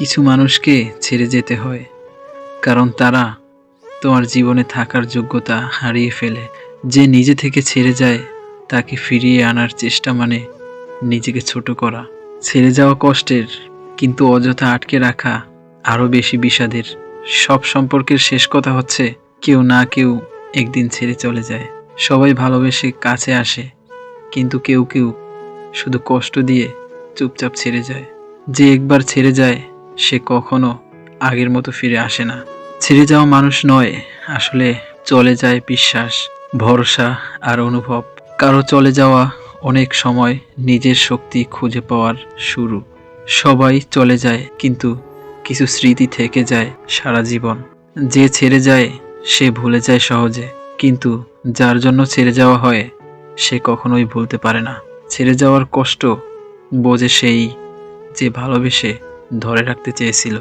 কিছু মানুষকে ছেড়ে যেতে হয়, কারণ তারা তোমার জীবনে থাকার যোগ্যতা হারিয়ে ফেলে। যে নিজে থেকে ছেড়ে যায়, তাকে ফিরিয়ে আনার চেষ্টা মানে নিজেকে ছোট করা। ছেড়ে যাওয়া কষ্টের, কিন্তু অযথা আটকে রাখা আরও বেশি বিষাদের। সব সম্পর্কের শেষ কথা হচ্ছে, কেউ না কেউ একদিন ছেড়ে চলে যায়। সবাই ভালোবেসে কাছে আসে, কিন্তু কেউ কেউ শুধু কষ্ট দিয়ে চুপচাপ ছেড়ে যায়। যে একবার ছেড়ে যায় সে কখনো আগের মতো ফিরে আসে না। ছেড়ে যাওয়া মানুষ নয়, আসলে চলে যায় বিশ্বাস, ভরসা আর অনুভব। কারও চলে যাওয়া অনেক সময় নিজের শক্তি খুঁজে পাওয়ার শুরু। সবাই চলে যায়, কিন্তু কিছু স্মৃতি থেকে যায় সারা জীবন। যে ছেড়ে যায়, সে ভুলে যায় সহজে। কিন্তু যার জন্য ছেড়ে যাওয়া হয়, সে কখনোই ভুলতে পারে না। ছেড়ে যাওয়ার কষ্ট বোঝে সেই যে ভালোবেসে ধরে রাখতে চেয়েছিল।